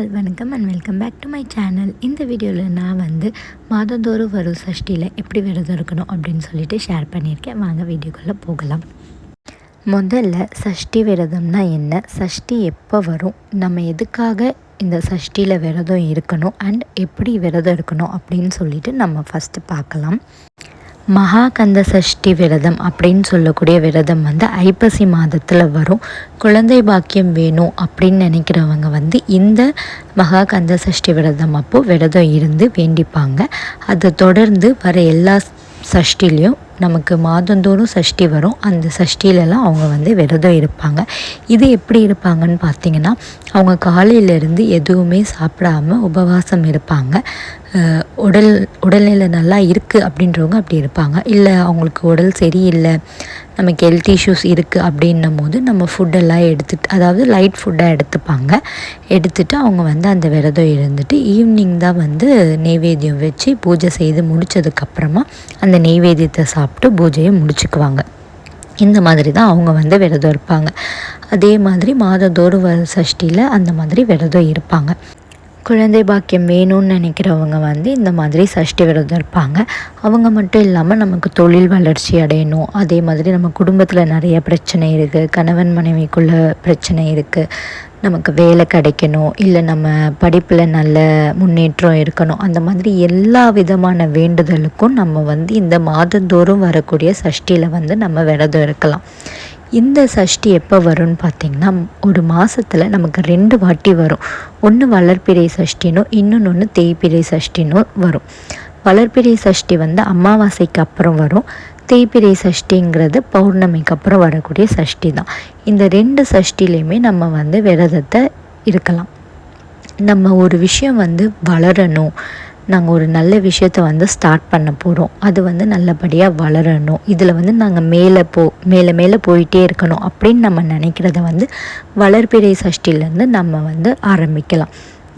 All வணக்கம் and welcome back to my channel இந்த வீடியோவில் நான் வந்து மாதந்தோறும் வரும் சஷ்டியில் எப்படி விரதம் இருக்கணும் அப்படின்னு சொல்லிட்டு ஷேர் பண்ணியிருக்கேன். வாங்க வீடியோக்குள்ளே போகலாம். முதல்ல சஷ்டி விரதம்னா என்ன? சஷ்டி எப்போ வரும்? நம்ம எதுக்காக இந்த சஷ்டியில் விரதம் இருக்கணும்? அண்ட் எப்படி விரதம் இருக்கணும்? அப்படின்னு சொல்லிட்டு நம்ம ஃபஸ்ட்டு பார்க்கலாம். மகாகந்த சஷ்டி விரதம் அப்படின்னு சொல்லக்கூடிய விரதம் வந்து ஐப்பசி மாதத்தில் வரும். குழந்தை பாக்கியம் வேணும் அப்படின்னு நினைக்கிறவங்க வந்து இந்த மகாகந்த சஷ்டி விரதம் அப்போது விரதம் இருந்து வேண்டிப்பாங்க. அதை தொடர்ந்து வர எல்லா சஷ்டிலையும் நமக்கு மாதந்தோறும் சஷ்டி வரும். அந்த சஷ்டிலலாம் அவங்க வந்து விரதம் இருப்பாங்க. இது எப்படி இருப்பாங்கன்னு பார்த்தீங்கன்னா அவங்க காலையிலேருந்து எதுவுமே சாப்பிடாம உபவாசம் இருப்பாங்க. உடல் உடல்நிலை நல்லா இருக்குது அப்படின்றவங்க அப்படி இருப்பாங்க. இல்லை அவங்களுக்கு உடல் சரியில்லை நமக்கு ஹெல்த் இஷ்யூஸ் இருக்குது அப்படின்னும் போது நம்ம ஃபுட்டெல்லாம் எடுத்துட்டு அதாவது லைட் ஃபுட்டாக எடுத்துப்பாங்க. எடுத்துட்டு அவங்க வந்து அந்த விரதம் இருந்துட்டு ஈவினிங் தான் வந்து நெய்வேத்தியம் வச்சு பூஜை செய்து முடித்ததுக்கப்புறமா அந்த நெய்வேத்தியத்தை சாப்பிட்டு பூஜையை முடிச்சுக்குவாங்க. இந்த மாதிரி தான் அவங்க வந்து விரதம் இருப்பாங்க. அதே மாதிரி மாதந்தோறும் வர சஷ்டியில் அந்த மாதிரி விரதம் இருப்பாங்க. குழந்தை பாக்கியம் வேணும்னு நினைக்கிறவங்க வந்து இந்த மாதிரி சஷ்டி விரதம் இருப்பாங்க அவங்க மட்டும் இல்லாமல் நமக்கு தொழில் வளர்ச்சி அடையணும். அதே மாதிரி நம்ம குடும்பத்தில் நிறைய பிரச்சனை இருக்குது கணவன் மனைவிக்குள்ள பிரச்சனை இருக்குது நமக்கு வேலை கிடைக்கணும். இல்லை நம்ம படிப்பில் நல்ல முன்னேற்றம் இருக்கணும். அந்த மாதிரி எல்லா விதமான வேண்டுதலுக்கும் நம்ம வந்து இந்த மாதந்தோறும் வரக்கூடிய சஷ்டியில் வந்து நம்ம விரதம் இருக்கலாம். இந்த சஷ்டி எப்போ வரும்னு பார்த்திங்கன்னா ஒரு மாதத்தில் நமக்கு ரெண்டு வாட்டி வரும். ஒன்று வளர்ப்பிறை சஷ்டினும் இன்னொன்று தேய்பிறை சஷ்டினும் வரும். வளர்ப்பிறை சஷ்டி வந்து அமாவாசைக்கு அப்புறம் வரும். தேய்பிறை சஷ்டிங்கிறது பௌர்ணமிக்கு அப்புறம் வரக்கூடிய சஷ்டி தான் இந்த ரெண்டு சஷ்டிலையுமே நம்ம வந்து விரதத்தை இருக்கலாம். நம்ம ஒரு விஷயம் வந்து வளரணும். நாங்கள் ஒரு நல்ல விஷயத்த வந்து ஸ்டார்ட் பண்ண போகிறோம் அது வந்து நல்லபடியாக வளரணும். இதில் வந்து நாங்கள் மேலே போ மேலே மேலே போயிட்டே இருக்கணும் அப்படின்னு நம்ம நினைக்கிறத வந்து வளர்பிறை சஷ்டிலேருந்து நம்ம வந்து ஆரம்பிக்கலாம்.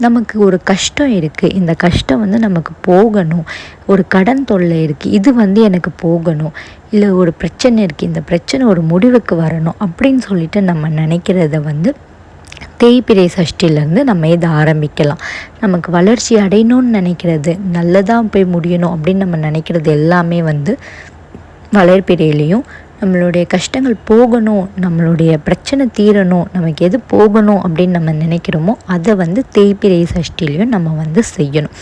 நமக்கு ஒரு கஷ்டம் இருக்குது இந்த கஷ்டம் வந்து நமக்கு போகணும். ஒரு கடன் தொல்லை இருக்குது இது வந்து எனக்கு போகணும். இல்லை ஒரு பிரச்சனை இருக்குது இந்த பிரச்சனை ஒரு முடிவுக்கு வரணும் அப்படின்னு சொல்லிட்டு நம்ம நினைக்கிறத வந்து தேய்பிரை சஷ்டிலேருந்து நம்ம இதை ஆரம்பிக்கலாம். நமக்கு வளர்ச்சி அடையணும்னு நினைக்கிறது நல்லதாக போய் முடியணும் அப்படின்னு நம்ம நினைக்கிறது எல்லாமே வந்து வளர்ப்பிரையிலையும் நம்மளுடைய கஷ்டங்கள் போகணும் நம்மளுடைய பிரச்சனை தீரணும் நமக்கு எது போகணும் அப்படின்னு நம்ம நினைக்கிறோமோ அதை வந்து தேய்பிரை சஷ்டிலையும் நம்ம வந்து செய்யணும்.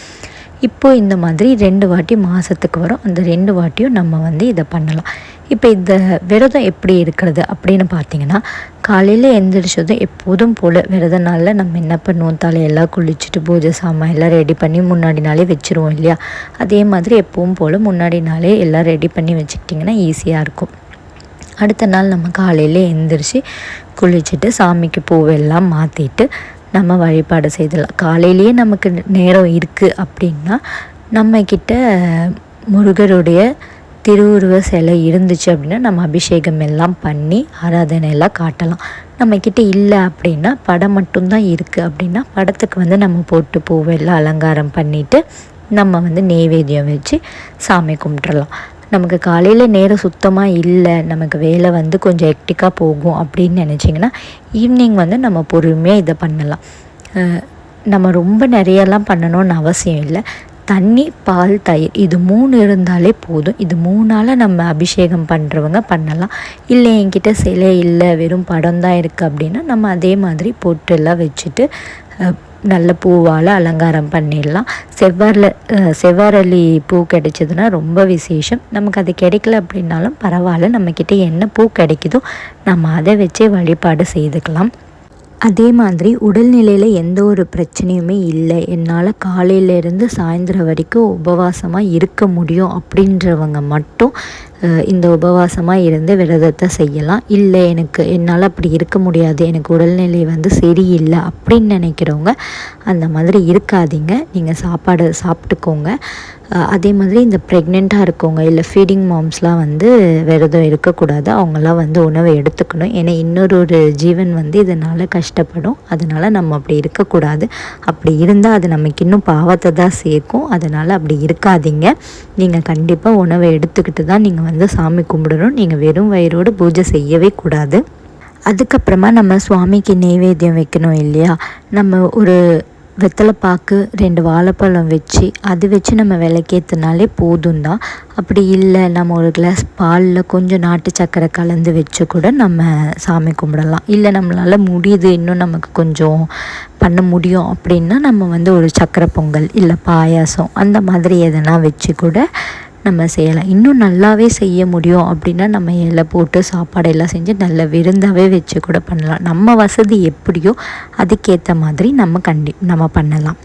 இப்போது இந்த மாதிரி ரெண்டு வாட்டி மாதத்துக்கு வரும். அந்த ரெண்டு வாட்டியும் நம்ம வந்து இதை பண்ணலாம். இப்போ இந்த விரதம் எப்படி இருக்கிறது அப்படின்னு பார்த்தீங்கன்னா காலையில் எழுந்திரிச்சதும் எப்போதும் போல் விரத நாளில் நம்ம என்ன பண்ணுவோம்? தலையெல்லாம் குளிச்சுட்டு பூஜை சாமான் எல்லாம் ரெடி பண்ணி முன்னாடி நாளே வச்சுருவோம் இல்லையா? அதே மாதிரி எப்பவும் போல் முன்னாடி நாளே எல்லாம் ரெடி பண்ணி வச்சுக்கிட்டிங்கன்னா ஈஸியாக இருக்கும். அடுத்த நாள் நம்ம காலையில் எழுந்திரிச்சு குளிச்சுட்டு சாமிக்கு பூவெல்லாம் மாற்றிட்டு நம்ம வழிபாடு செய்தலாம் காலையிலேயே நமக்கு நேரம் இருக்குது அப்படின்னா நம்மக்கிட்ட முருகருடைய திருவுருவ சிலை இருந்துச்சு அப்படின்னா நம்ம அபிஷேகம் எல்லாம் பண்ணி ஆராதனை எல்லாம் காட்டலாம். நம்மக்கிட்ட இல்லை அப்படின்னா படம் மட்டும்தான் இருக்குது அப்படின்னா படத்துக்கு வந்து நம்ம போட்டு பூவெல்லாம் அலங்காரம் பண்ணிவிட்டு நம்ம வந்து நெய்வேத்தியம் வச்சு சாமி கும்பிட்றலாம் நமக்கு காலையில் நேரம் சுத்தமாக இல்லை நமக்கு வேலை வந்து கொஞ்சம் எக்டிக்காக போகும் அப்படின்னு நினச்சிங்கன்னா ஈவினிங் வந்து நம்ம பொறுமையாக இதை பண்ணலாம். நம்ம ரொம்ப நிறையெல்லாம் பண்ணணும்னு அவசியம் இல்லை. தண்ணி பால் தயிர் இது மூணு இருந்தாலே போதும். இது மூணால் நம்ம அபிஷேகம் பண்ணுறவங்க பண்ணலாம். இல்லை என்கிட்ட சிலை இல்லை வெறும் படம் தான் இருக்குது அப்படின்னா நம்ம அதே மாதிரி பொட்டெல்லாம் வச்சுட்டு நல்ல பூவால் அலங்காரம் பண்ணிடலாம். செவ்வாரில் செவ்வாரளி பூ கிடைச்சதுன்னா ரொம்ப விசேஷம். நமக்கு அது கிடைக்கல அப்படின்னாலும் பரவாயில்ல. நம்மக்கிட்ட என்ன பூ கிடைக்குதோ நம்ம அதை வச்சே வழிபாடு செய்துக்கலாம். அதே மாதிரி உடல்நிலையில் எந்த ஒரு பிரச்சனையுமே இல்லை. என்னால் காலையிலேருந்து சாயந்தரம் வரைக்கும் உபவாசமாக இருக்க முடியும் அப்படின்றவங்க மட்டும் இந்த உபவாசமாக இருந்து விரதத்தை செய்யலாம். இல்லை எனக்கு என்னால் அப்படி இருக்க முடியாது. எனக்கு உடல்நிலை வந்து சரியில்லை அப்படின்னு நினைக்கிறவங்க அந்த மாதிரி இருக்காதீங்க. நீங்கள் சாப்பாடு சாப்பிட்டுக்கோங்க. அதே மாதிரி இந்த ப்ரெக்னெண்ட்டாக இருக்கவங்க இல்லை ஃபீடிங் மாம்ஸ்லாம் வந்து விரதம் இருக்கக்கூடாது. அவங்களாம் வந்து உணவை எடுத்துக்கணும். ஏன்னா இன்னொரு ஒரு ஜீவன் வந்து இதனால் கஷ்டப்படும். அதனால் நம்ம அப்படி இருக்கக்கூடாது. அப்படி இருந்தால் அது நமக்கு இன்னும் பாவத்தை தான் சேர்க்கும். அதனால் அப்படி இருக்காதீங்க. நீங்கள் கண்டிப்பாக உணவை எடுத்துக்கிட்டு தான் நீங்கள் வந்து சாமி கும்பிடணும். நீங்கள் வெறும் வயிறோடு பூஜை செய்யவே கூடாது. அதுக்கப்புறமா நம்ம சுவாமிக்கு நெய்வேத்தியம் வைக்கணும் இல்லையா? நம்ம ஒரு வெத்தலை பாக்கு ரெண்டு வாழைப்பழம் வச்சு அது வச்சு நம்ம விளக்கேற்றினாலே போதும் தான் அப்படி இல்லை நம்ம ஒரு கிளாஸ் பாலில் கொஞ்சம் நாட்டு சக்கரை கலந்து வச்சு கூட நம்ம சாமி கும்பிடலாம். இல்லை நம்மளால் முடியுது இன்னும் நமக்கு கொஞ்சம் பண்ண முடியும் அப்படின்னா நம்ம வந்து ஒரு சக்கரை பொங்கல் இல்லை பாயாசம் அந்த மாதிரி எதனா வச்சு கூட நம்ம செய்யலாம். இன்னும் நல்லாவே செய்ய முடியும் அப்படின்னா நம்ம இலை போட்டு சாப்பாடு எல்லாம் செஞ்சு நல்ல விருந்தாகவே வச்சு கூட பண்ணலாம். நம்ம வசதி எப்படியோ அதுக்கேற்ற மாதிரி நம்ம கண்டி நம்ம பண்ணலாம்.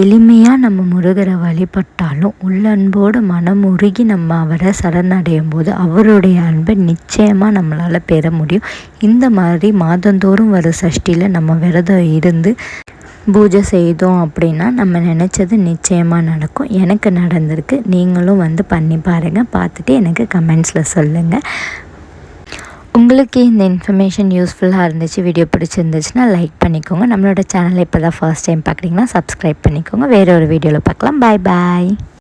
எளிமையாக நம்ம முருகரை வழிபட்டாலும் உள்ளன்போடு மனம் உருகி நம்ம அவரை சரணடையும் போது அவருடைய அன்பை நிச்சயமாக நம்மளால் பெற முடியும். இந்த மாதிரி மாதந்தோறும் வர சஷ்டியில் நம்ம விரதம் இருந்து பூஜை செய்தோம் அப்படின்னா நம்ம நினச்சது நிச்சயமாக நடக்கும். எனக்கு நடந்திருக்கு. நீங்களும் வந்து பண்ணி பாருங்கள் பார்த்துட்டு எனக்கு கமெண்ட்ஸில் சொல்லுங்கள் உங்களுக்கு இந்த இன்ஃபர்மேஷன் யூஸ்ஃபுல்லாக இருந்துச்சு வீடியோ பிடிச்சிருந்துச்சுன்னா லைக் பண்ணிக்கோங்க. நம்மளோட சேனலை இப்போ தான் ஃபர்ஸ்ட் டைம் பார்க்குறீங்கன்னா சப்ஸ்கிரைப் பண்ணிக்கோங்க. வேறு ஒரு வீடியோவில் பார்க்கலாம். பாய் பாய்